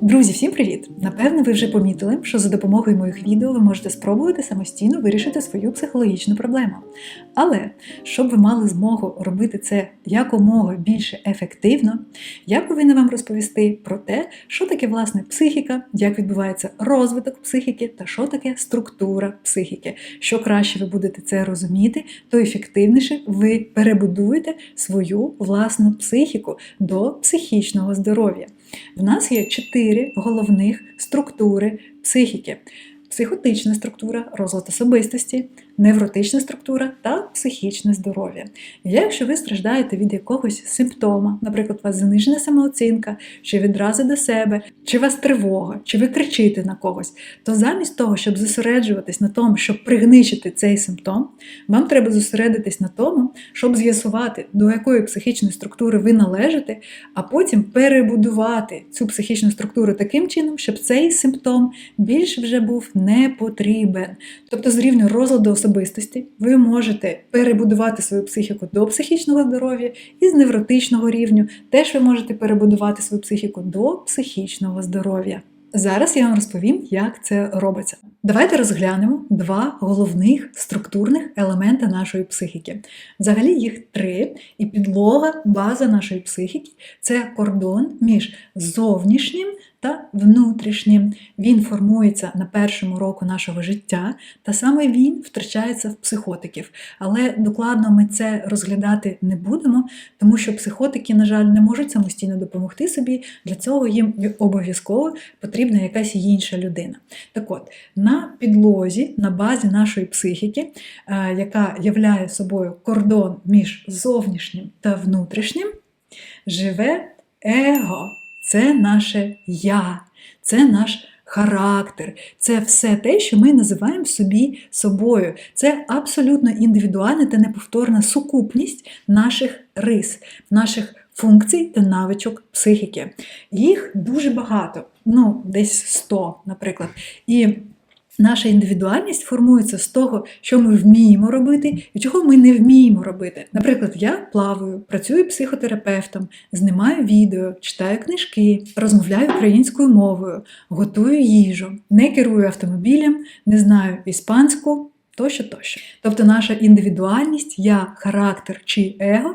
Друзі, всім привіт! Напевно, ви вже помітили, що за допомогою моїх відео ви можете спробувати самостійно вирішити свою психологічну проблему. Але щоб ви мали змогу робити це якомога більше ефективно, я повинна вам розповісти про те, що таке власне психіка, як відбувається розвиток психіки та що таке структура психіки. Що краще ви будете це розуміти, то ефективніше ви перебудуєте свою власну психіку до психічного здоров'я. В нас є чотири головних структури психіки: психотична структура, розлад особистості, невротична структура та психічне здоров'я. Якщо ви страждаєте від якогось симптома, наприклад, у вас занижена самооцінка, чи відрази до себе, чи у вас тривога, чи ви кричите на когось, то замість того, щоб зосереджуватись на тому, щоб пригничити цей симптом, вам треба зосередитись на тому, щоб з'ясувати, до якої психічної структури ви належите, а потім перебудувати цю психічну структуру таким чином, щоб цей симптом більше вже був не потрібен. Тобто, з рівня розладу особистості ви можете перебудувати свою психіку до психічного здоров'я, і з невротичного рівню теж ви можете перебудувати свою психіку до психічного здоров'я. Зараз я вам розповім, як це робиться. Давайте розглянемо два головних структурних елемента нашої психіки. Взагалі їх три, і підлога, база нашої психіки це кордон між зовнішнім та внутрішнім. Він формується на першому року нашого життя, та саме він втрачається в психотиків. Але докладно ми це розглядати не будемо, тому що психотики, на жаль, не можуть самостійно допомогти собі. Для цього їм обов'язково потрібна якась інша людина. Так от, на підлозі, на базі нашої психіки, е, яка являє собою кордон між зовнішнім та внутрішнім, живе его. Це наше я, це наш характер, це все те, що ми називаємо собі собою. Це абсолютно індивідуальна та неповторна сукупність наших рис, наших функцій та навичок психіки. Їх дуже багато, ну, десь 100, наприклад. І Наша індивідуальність формується з того, що ми вміємо робити і чого ми не вміємо робити. Наприклад, я плаваю, працюю психотерапевтом, знімаю відео, читаю книжки, розмовляю українською мовою, готую їжу, не керую автомобілем, не знаю іспанську. Тощо, тощо. Тобто наша індивідуальність, я, характер чи его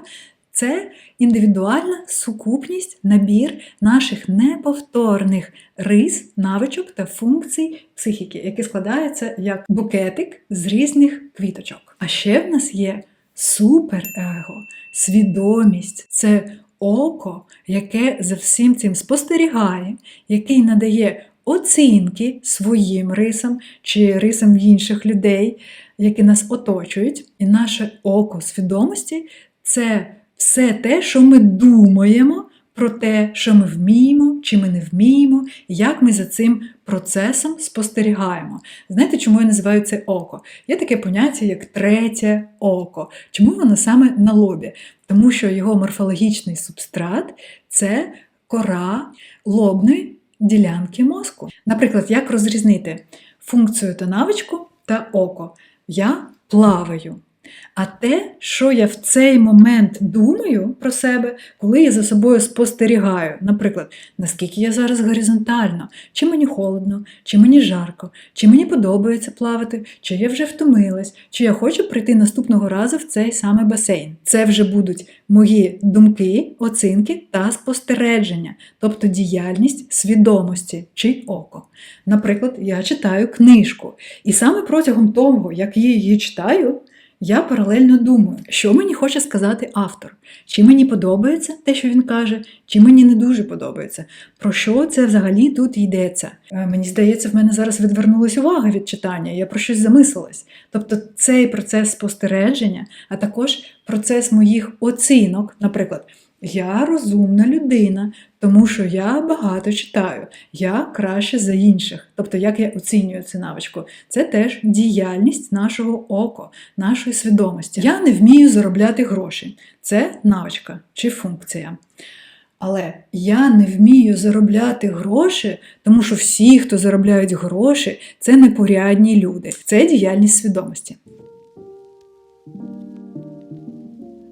це індивідуальна сукупність, набір наших неповторних рис, навичок та функцій психіки, які складаються як букетик з різних квіточок. А ще в нас є суперего, свідомість. Це око, яке за всім цим спостерігає, який надає оцінки своїм рисам чи рисам інших людей, які нас оточують. І наше око свідомості це все те, що ми думаємо про те, що ми вміємо, чи ми не вміємо, як ми за цим процесом спостерігаємо. Знаєте, чому я називаю це око? Є таке поняття, як третє око. Чому воно саме на лобі? Тому що його морфологічний субстрат це кора лобної ділянки мозку. Наприклад, як розрізнити функцію та навичку та око? Я плаваю. А те, що я в цей момент думаю про себе, коли я за собою спостерігаю, наприклад, наскільки я зараз горизонтально, чи мені холодно, чи мені жарко, чи мені подобається плавати, чи я вже втомилась, чи я хочу прийти наступного разу в цей самий басейн. Це вже будуть мої думки, оцінки та спостереження, тобто діяльність свідомості чи око. Наприклад, я читаю книжку, і саме протягом того, як я її читаю, я паралельно думаю, що мені хоче сказати автор, чи мені подобається те, що він каже, чи мені не дуже подобається. Про що це взагалі тут йдеться? Е, мені здається, в мене зараз відвернулася увага від читання, я про щось замислилась. Тобто цей процес спостереження, а також процес моїх оцінок, наприклад. Я розумна людина, тому що я багато читаю, я краще за інших. Тобто, як я оцінюю цю навичку, це теж діяльність нашого ока, нашої свідомості. Я не вмію заробляти гроші. Це навичка чи функція. Але я не вмію заробляти гроші, тому що всі, хто заробляють гроші, це непорядні люди. Це діяльність свідомості.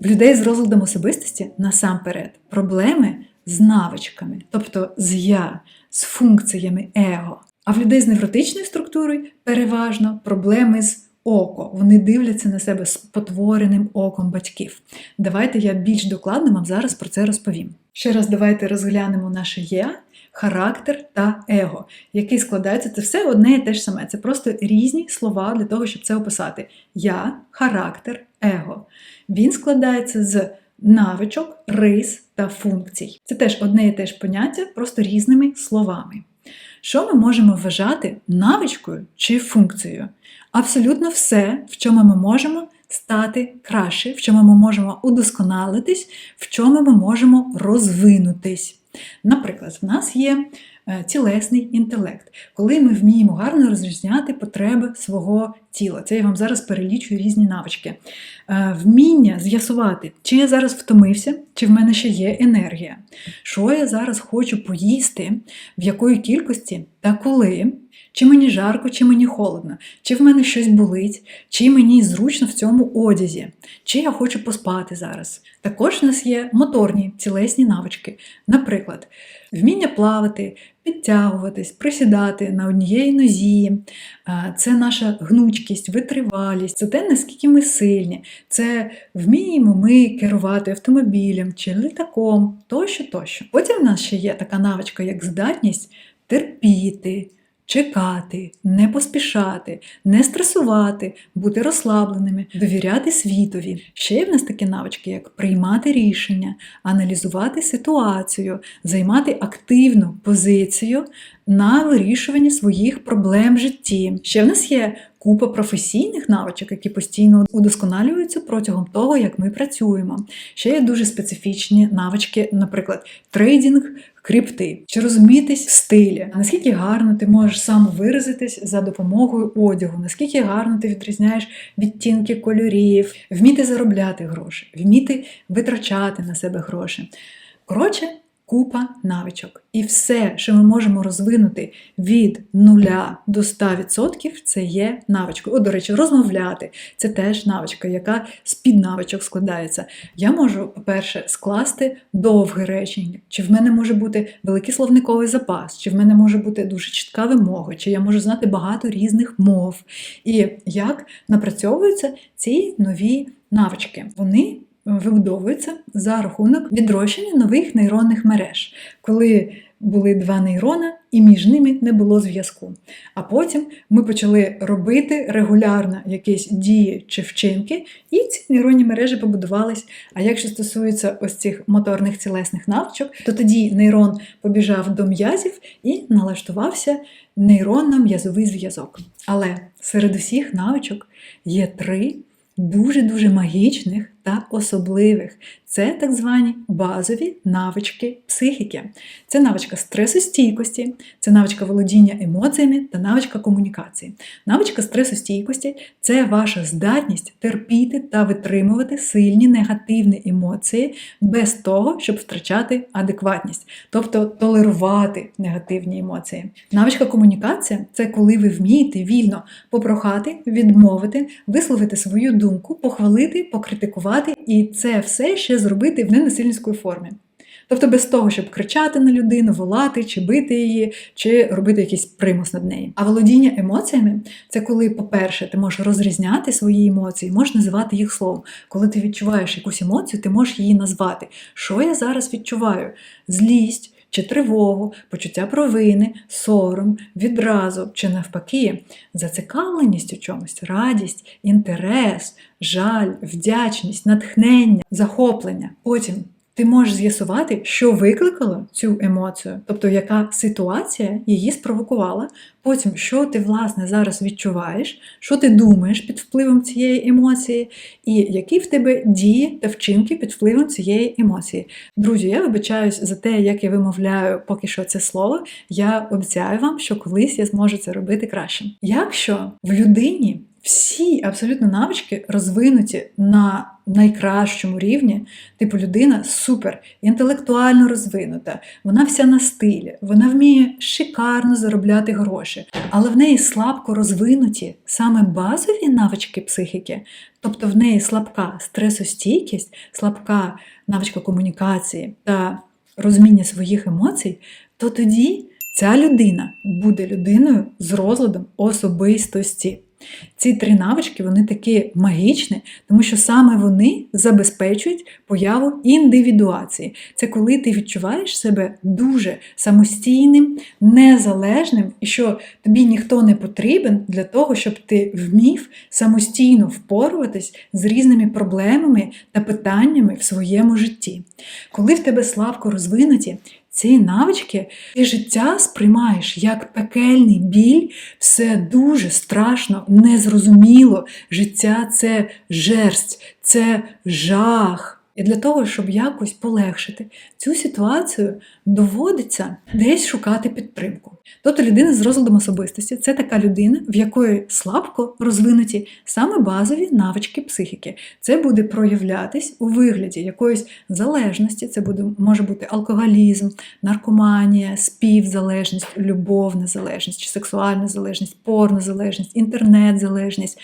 В людей з розладом особистості насамперед проблеми з навичками, тобто з я, з функціями его. А в людей з невротичною структурою переважно проблеми з око. Вони дивляться на себе з потвореним оком батьків. Давайте я більш докладно вам зараз про це розповім. Ще раз давайте розглянемо наше я, характер та его, який складається. Це все одне і те ж саме. Це просто різні слова для того, щоб це описати. Я, характер, его. Він складається з навичок, рис та функцій. Це теж одне і те ж поняття, просто різними словами. Що ми можемо вважати навичкою чи функцією? Абсолютно все, в чому ми можемо стати краще, в чому ми можемо удосконалитись, в чому ми можемо розвинутись. Наприклад, в нас є е, тілесний інтелект, коли ми вміємо гарно розрізняти потреби свого тіла. Це я вам зараз перелічую різні навички. Е, Вміння з'ясувати, чи я зараз втомився, чи в мене ще є енергія, що я зараз хочу поїсти, в якої кількості та коли. Чи мені жарко, чи мені холодно, чи в мене щось болить, чи мені зручно в цьому одязі, чи я хочу поспати зараз. Також в нас є моторні цілесні навички, наприклад, вміння плавати, підтягуватись, присідати на однієї нозі, це наша гнучкість, витривалість, це те, наскільки ми сильні, це вміємо ми керувати автомобілем чи літаком, тощо, тощо. Потім в нас ще є така навичка, як здатність терпіти. Чекати, не поспішати, не стресувати, бути розслабленими, довіряти світові. Ще є в нас такі навички, як приймати рішення, аналізувати ситуацію, займати активну позицію на вирішуванні своїх проблем в житті. Ще в нас є купа професійних навичок, які постійно удосконалюються протягом того, як ми працюємо. Ще є дуже специфічні навички, наприклад, трейдинг. Крипти, чи розумітись в стилі, наскільки гарно ти можеш сам виразитись за допомогою одягу, наскільки гарно ти відрізняєш відтінки кольорів, вміти заробляти гроші, вміти витрачати на себе гроші. Коротше, купа навичок. І все, що ми можемо розвинути від 0 до 100%, це є навичкою. О, до речі, розмовляти це теж навичка, яка з під навичок складається. Я можу, по-перше, скласти довге речення, чи в мене може бути великий словниковий запас, чи в мене може бути дуже чітка вимога, чи я можу знати багато різних мов. І як напрацьовуються ці нові навички. Вони вибудовується за рахунок відрощення нових нейронних мереж, коли були два нейрона, і між ними не було зв'язку. А потім ми почали робити регулярно якісь дії чи вчинки, і ці нейронні мережі побудувались. А якщо стосується ось цих моторних цілесних навичок, то тоді нейрон побіжав до м'язів і налаштувався нейронно-м'язовий зв'язок. Але серед усіх навичок є три дуже-дуже магічних та особливих. Це так звані базові навички психіки. Це навичка стресостійкості, це навичка володіння емоціями та навичка комунікації. Навичка стресостійкості це ваша здатність терпіти та витримувати сильні негативні емоції без того, щоб втрачати адекватність, тобто толерувати негативні емоції. Навичка комунікація це коли ви вмієте вільно попрохати, відмовити, висловити свою думку, похвалити, покритикувати і це все ще зробити в ненасильницької формі. Тобто без того, щоб кричати на людину, волати, чи бити її, чи робити якийсь примус над нею. А володіння емоціями це коли, по-перше, ти можеш розрізняти свої емоції, можеш називати їх словом. Коли ти відчуваєш якусь емоцію, ти можеш її назвати. Що я зараз відчуваю? Злість. Чи тривогу, почуття провини, сором, відразу, чи навпаки, зацікавленість у чомусь, радість, інтерес, жаль, вдячність, натхнення, захоплення. Потім ти можеш з'ясувати, що викликало цю емоцію, тобто яка ситуація її спровокувала. Потім, що ти власне зараз відчуваєш, що ти думаєш під впливом цієї емоції, і які в тебе дії та вчинки під впливом цієї емоції. Друзі, я вибачаюсь за те, як я вимовляю поки що це слово. Я обіцяю вам, що колись я зможу це робити краще. Якщо в людині всі абсолютно навички розвинуті на найкращому рівні. Типу людина супер, інтелектуально розвинута, вона вся на стилі, вона вміє шикарно заробляти гроші, але в неї слабко розвинуті саме базові навички психіки, тобто в неї слабка стресостійкість, слабка навичка комунікації та розуміння своїх емоцій, то тоді ця людина буде людиною з розладом особистості. Ці три навички вони такі магічні, тому що саме вони забезпечують появу індивідуації. Це коли ти відчуваєш себе дуже самостійним, незалежним, і що тобі ніхто не потрібен для того, щоб ти вмів самостійно впоруватись з різними проблемами та питаннями в своєму житті. Коли в тебе слабко розвинуті ці навички, ти життя сприймаєш як пекельний біль, все дуже страшно, незрозуміло. Життя це жерсть, це жах. І для того, щоб якось полегшити цю ситуацію, доводиться десь шукати підтримку. Тобто людина з розладом особистості це така людина, в якої слабко розвинуті саме базові навички психіки. Це буде проявлятись у вигляді якоїсь залежності, це буде, може бути алкоголізм, наркоманія, співзалежність, любовна залежність, сексуальна залежність, порнозалежність, інтернет-залежність.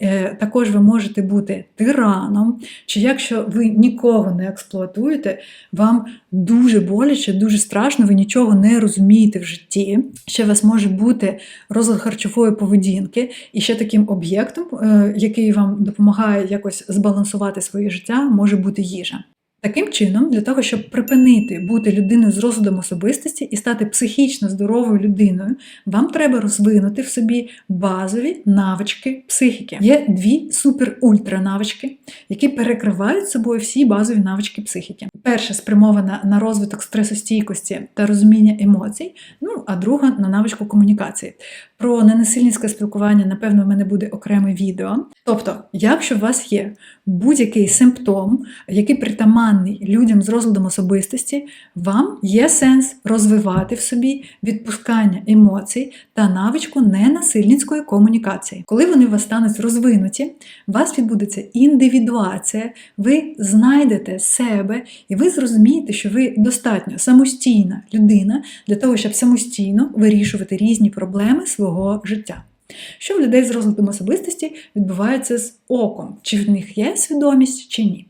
Е, Також ви можете бути тираном, чи якщо ви нікого не експлуатуєте, вам дуже боляче, дуже страшно, ви нічого не розумієте в житті. Ще у вас може бути розлад харчової поведінки, і ще таким об'єктом, е, який вам допомагає якось збалансувати своє життя, може бути їжа. Таким чином, для того, щоб припинити бути людиною з розладом особистості і стати психічно здоровою людиною, вам треба розвинути в собі базові навички психіки. Є дві супер-ультра навички, які перекривають собою всі базові навички психіки. Перша спрямована на розвиток стресостійкості та розуміння емоцій, ну а друга на навичку комунікації. Про ненасильницьке спілкування, напевно, в мене буде окреме відео. Тобто, якщо у вас є будь-який симптом, який притаманний людям з розладом особистості, вам є сенс розвивати в собі відпускання емоцій та навичку ненасильницької комунікації. Коли вони у вас стануть розвинуті, у вас відбудеться індивідуація, ви знайдете себе і ви зрозумієте, що ви достатньо самостійна людина для того, щоб самостійно вирішувати різні проблеми свого життя. Що в людей з розладом особистості відбувається з оком? Чи в них є свідомість, чи ні?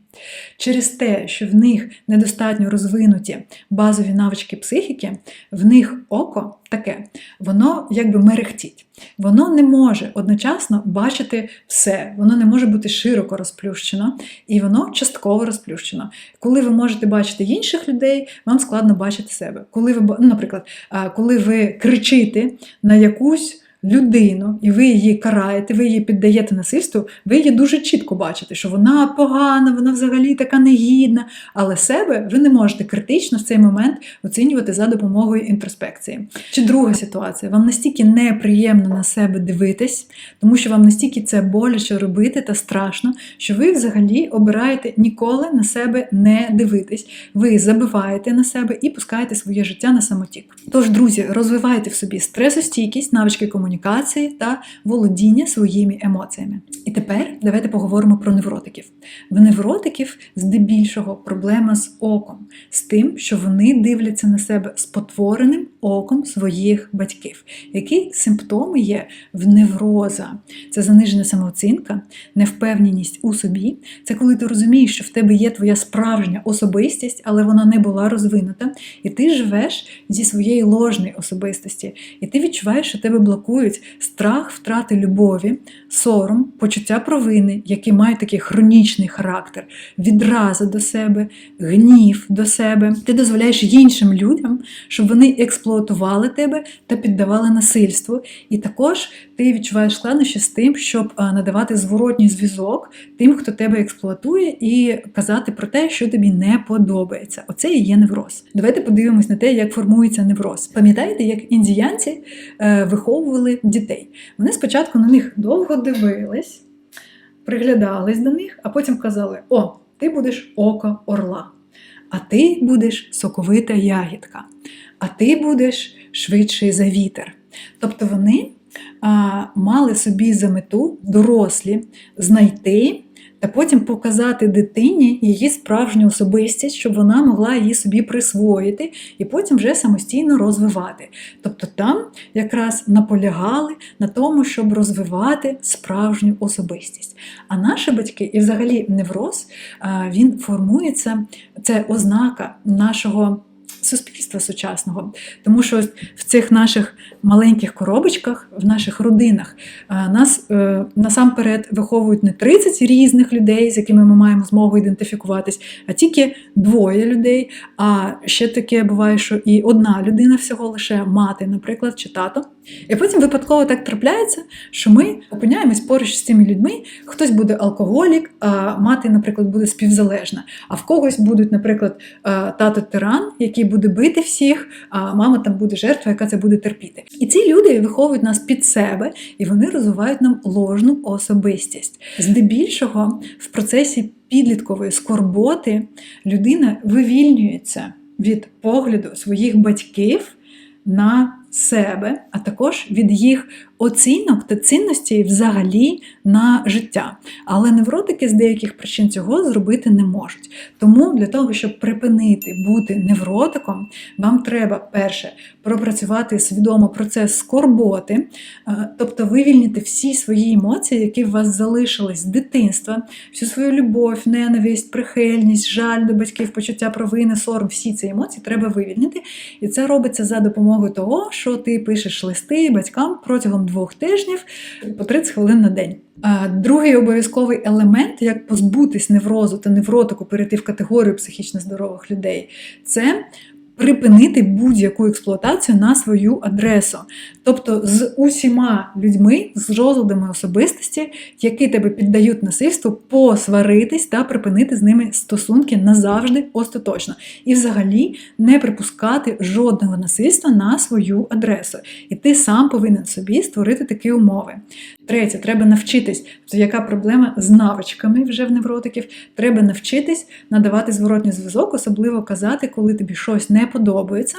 Через те, що в них недостатньо розвинуті базові навички психіки, в них око таке, воно якби мерехтіть. Воно не може одночасно бачити все, воно не може бути широко розплющено, і воно частково розплющено. Коли ви можете бачити інших людей, вам складно бачити себе. Коли ви, наприклад, коли ви кричите на якусь людину, і ви її караєте, ви її піддаєте насильству, ви її дуже чітко бачите, що вона погана, вона взагалі така негідна, але себе ви не можете критично в цей момент оцінювати за допомогою інтроспекції. Чи друга ситуація, вам настільки неприємно на себе дивитись, тому що вам настільки це боляче робити та страшно, що ви взагалі обираєте ніколи на себе не дивитись. Ви забиваєте на себе і пускаєте своє життя на самотік. Тож, друзі, розвивайте в собі стресостійкість, навички комунікації комунікації та володіння своїми емоціями. І тепер давайте поговоримо про невротиків. В невротиків здебільшого проблема з оком, з тим, що вони дивляться на себе спотвореним оком своїх батьків. Які симптоми є в невроза? Це занижена самооцінка, невпевненість у собі. Це коли ти розумієш, що в тебе є твоя справжня особистість, але вона не була розвинута, і ти живеш зі своєї ложної особистості, і ти відчуваєш, що тебе блокують страх втрати любові, сором, почуття провини, які мають такий хронічний характер, відраза до себе, гнів до себе. Ти дозволяєш іншим людям, щоб вони експлуатували тебе та піддавали насильству. І також ти відчуваєш складнощі з тим, щоб надавати зворотній зв'язок тим, хто тебе експлуатує, і казати про те, що тобі не подобається. Оце і є невроз. Давайте подивимось на те, як формується невроз. Пам'ятаєте, як індіянці е, виховували дітей? Вони спочатку на них довго дивились, приглядались до них, а потім казали: О, ти будеш око орла, а ти будеш соковита ягідка, а ти будеш швидший за вітер. Тобто вони а, мали собі за мету дорослі знайти та потім показати дитині її справжню особистість, щоб вона могла її собі присвоїти і потім вже самостійно розвивати. Тобто там якраз наполягали на тому, щоб розвивати справжню особистість. А наші батьки, і взагалі невроз, він формується, це ознака нашого суспільства сучасного. Тому що в цих наших маленьких коробочках, в наших родинах, е, нас е, насамперед виховують не 30 різних людей, з якими ми маємо змогу ідентифікуватись, а тільки двоє людей. А ще таке буває, що і одна людина всього лише мати, наприклад, чи тато. І потім випадково так трапляється, що ми опиняємось поруч з цими людьми. Хтось буде алкоголік, а мати, наприклад, буде співзалежна. А в когось будуть, наприклад, е, тато тиран, який буде бити всіх, а мама там буде жертва, яка це буде терпіти. І ці люди виховують нас під себе, і вони розвивають нам ложну особистість. Здебільшого в процесі підліткової скорботи людина вивільнюється від погляду своїх батьків на себе, а також від їх оцінок та цінностей взагалі на життя. Але невротики з деяких причин цього зробити не можуть. Тому для того, щоб припинити бути невротиком, вам треба перше пропрацювати свідомо процес скорботи, е, тобто вивільнити всі свої емоції, які в вас залишились з дитинства, всю свою любов, ненависть, прихильність, жаль до батьків, почуття провини, сором, всі ці емоції треба вивільнити. І це робиться за допомогою того, що ти пишеш листи батькам протягом двох тижнів по 30 хвилин на день. Другий обов'язковий елемент, як позбутись неврозу та невротику, перейти в категорію психічно здорових людей, це припинити будь-яку експлуатацію на свою адресу. Тобто з усіма людьми, з розладами особистості, які тебе піддають насильству, посваритись та припинити з ними стосунки назавжди остаточно. І взагалі не припускати жодного насильства на свою адресу. І ти сам повинен собі створити такі умови. Третє, треба навчитись, то яка проблема з навичками вже в невротиків, треба навчитись надавати зворотній зв'язок, особливо казати, коли тобі щось не подобається.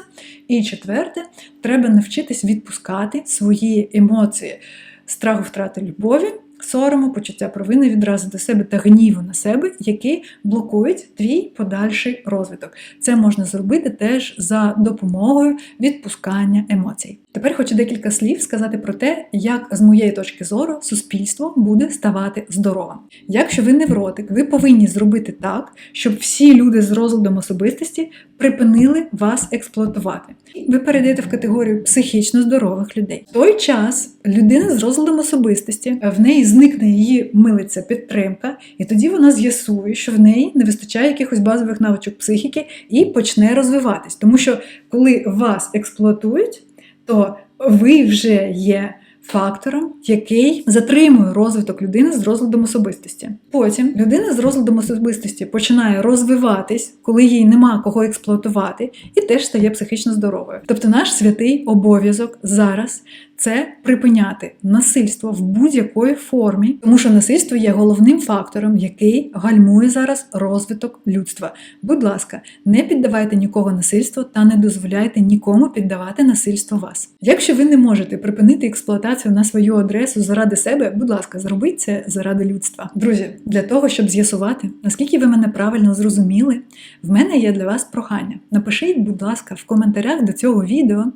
І четверте, треба навчитись відпускати свої емоції страху втрати любові сорому, почуття провини відразу до себе та гніву на себе, які блокують твій подальший розвиток. Це можна зробити теж за допомогою відпускання емоцій. Тепер хочу декілька слів сказати про те, як з моєї точки зору суспільство буде ставати здоровим. Якщо ви невротик, ви повинні зробити так, щоб всі люди з розладом особистості припинили вас експлуатувати. Ви перейдете в категорію психічно здорових людей. В той час людина з розладом особистості в неї зникне її милиця підтримка, і тоді вона з'ясує, що в неї не вистачає якихось базових навичок психіки і почне розвиватись. Тому що коли вас експлуатують, то ви вже є фактором, який затримує розвиток людини з розладом особистості. Потім людина з розладом особистості починає розвиватись, коли їй нема кого експлуатувати, і теж стає психічно здоровою. Тобто наш святий обов'язок зараз це припиняти насильство в будь-якої формі, тому що насильство є головним фактором, який гальмує зараз розвиток людства. Будь ласка, не піддавайте нікого насильству та не дозволяйте нікому піддавати насильство вас. Якщо ви не можете припинити експлуатацію на свою адресу заради себе, будь ласка, зробіть це заради людства. Друзі, для того, щоб з'ясувати, наскільки ви мене правильно зрозуміли, в мене є для вас прохання. Напишіть, будь ласка, в коментарях до цього відео,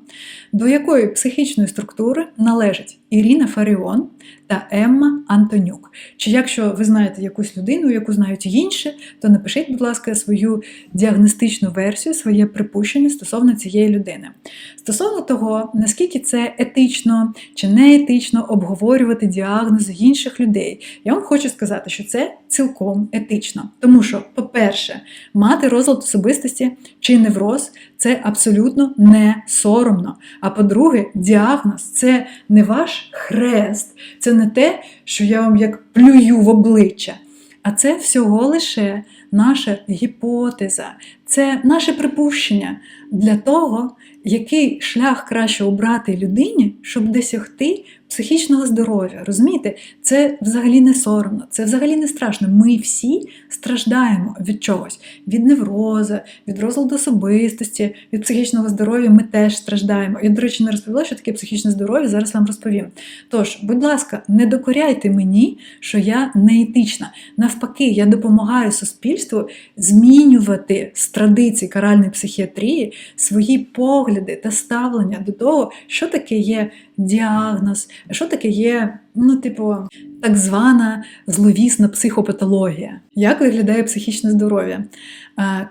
до якої психічної структури належать Ірина Фаріон та Емма Антонюк. Чи якщо ви знаєте якусь людину, яку знають інші, то напишіть, будь ласка, свою діагностичну версію, своє припущення стосовно цієї людини. Стосовно того, наскільки це етично чи не етично обговорювати діагнози інших людей, я вам хочу сказати, що це цілком етично. Тому що, по-перше, мати розлад особистості чи невроз це абсолютно не соромно. А по-друге, діагноз це не ваш хрест, це не те, що я вам як плюю в обличчя. А це всього лише наша гіпотеза, це наше припущення для того, який шлях краще обрати людині, щоб досягти психічного здоров'я. Розумієте, це взагалі не соромно, це взагалі не страшно. Ми всі страждаємо від чогось, від невроза, від розладу особистості, від психічного здоров'я ми теж страждаємо. Я, до речі, не розповіла, що таке психічне здоров'я, зараз вам розповім. Тож, будь ласка, не докоряйте мені, що я не етична. Навпаки, я допомагаю суспільству змінювати з традицій каральної психіатрії свої погляди та ставлення до того, що таке є діагноз, що таке є, ну, типу, так звана зловісна психопатологія. Як виглядає психічне здоров'я?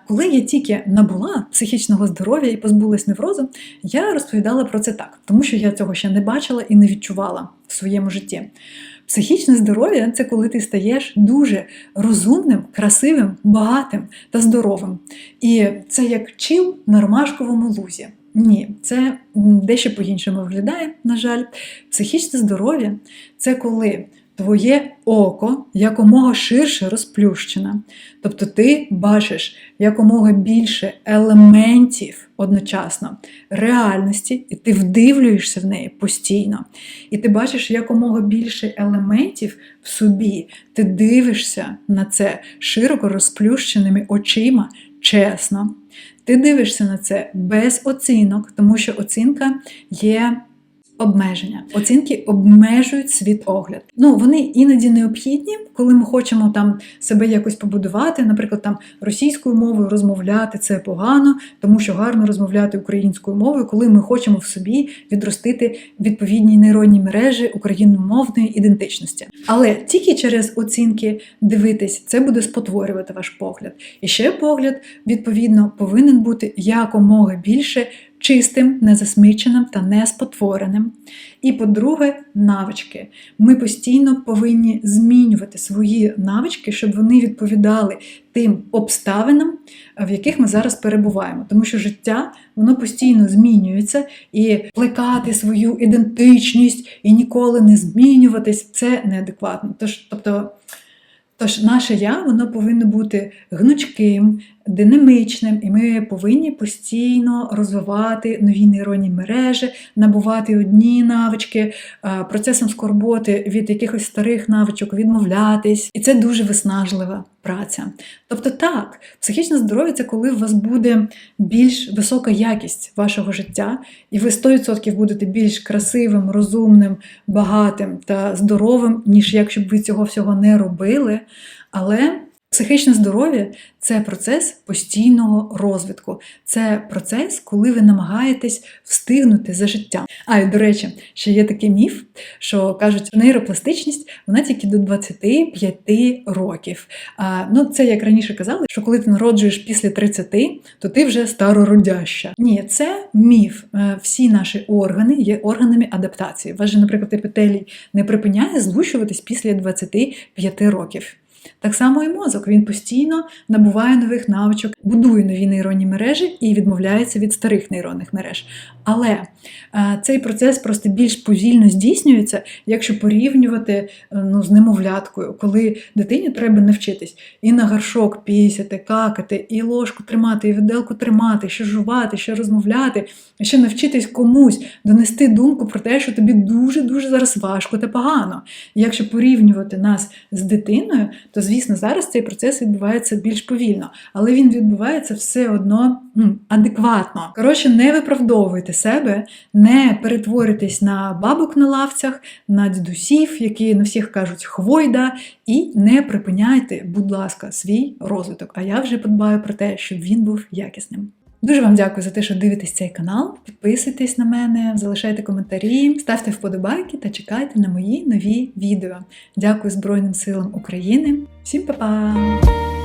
Коли я тільки набула психічного здоров'я і позбулась неврозу, я розповідала про це так, тому що я цього ще не бачила і не відчувала в своєму житті. Психічне здоров'я це коли ти стаєш дуже розумним, красивим, багатим та здоровим. І це як чил на ромашковому лузі. Ні, це дещо по-іншому виглядає, на жаль. Психічне здоров'я це коли твоє око якомога ширше розплющене. Тобто ти бачиш якомога більше елементів одночасно реальності, і ти вдивлюєшся в неї постійно. І ти бачиш якомога більше елементів в собі. Ти дивишся на це широко розплющеними очима, чесно. Ти дивишся на це без оцінок, тому що оцінка є обмеження. Оцінки обмежують світогляд. Ну вони іноді необхідні, коли ми хочемо там себе якось побудувати. Наприклад, там російською мовою розмовляти це погано, тому що гарно розмовляти українською мовою, коли ми хочемо в собі відростити відповідні нейронні мережі україномовної ідентичності. Але тільки через оцінки дивитись, це буде спотворювати ваш погляд. І ще погляд, відповідно, повинен бути якомога більше чистим, незасміченим та неспотвореним. І, по-друге, навички. Ми постійно повинні змінювати свої навички, щоб вони відповідали тим обставинам, в яких ми зараз перебуваємо. Тому що життя воно постійно змінюється, і плекати свою ідентичність і ніколи не змінюватись це неадекватно. Тож, тобто, Тож наше я воно повинно бути гнучким, динамічним, і ми повинні постійно розвивати нові нейронні мережі, набувати одні навички, процесом скорботи від якихось старих навичок відмовлятись. І це дуже виснажлива праця. Тобто, так, психічне здоров'я це коли у вас буде більш висока якість вашого життя, і ви 100% будете більш красивим, розумним, багатим та здоровим, ніж якщо б ви цього всього не робили. Але психічне здоров'я це процес постійного розвитку. Це процес, коли ви намагаєтесь встигнути за життям. А і до речі, ще є такий міф, що кажуть, що нейропластичність вона тільки до 25 років. А, ну, це як раніше казали, що коли ти народжуєш після 30, то ти вже старородяща. Ні, це міф. Е, Всі наші органи є органами адаптації. Ваш, же, наприклад, епітелій не припиняє злущуватись після 25 років. Так само і мозок. Він постійно набуває нових навичок, будує нові нейронні мережі і відмовляється від старих нейронних мереж. Але е, цей процес просто більш повільно здійснюється, якщо порівнювати е, ну, з немовляткою, коли дитині треба навчитись і на горшок пісяти, какати, і ложку тримати, і виделку тримати, ще жувати, ще розмовляти, ще навчитись комусь донести думку про те, що тобі дуже-дуже зараз важко та погано. І якщо порівнювати нас з дитиною, то звісно зараз цей процес відбувається більш повільно, але він відбувається все одно м, адекватно. Коротше, не виправдовуйте себе, не перетворюйтесь на бабок на лавцях, на дідусів, які на всіх кажуть хвойда, і не припиняйте, будь ласка, свій розвиток. А я вже подбаю про те, щоб він був якісним. Дуже вам дякую за те, що дивитесь цей канал. Підписуйтесь на мене, залишайте коментарі, ставте вподобайки та чекайте на мої нові відео. Дякую Збройним силам України. Всім па-па!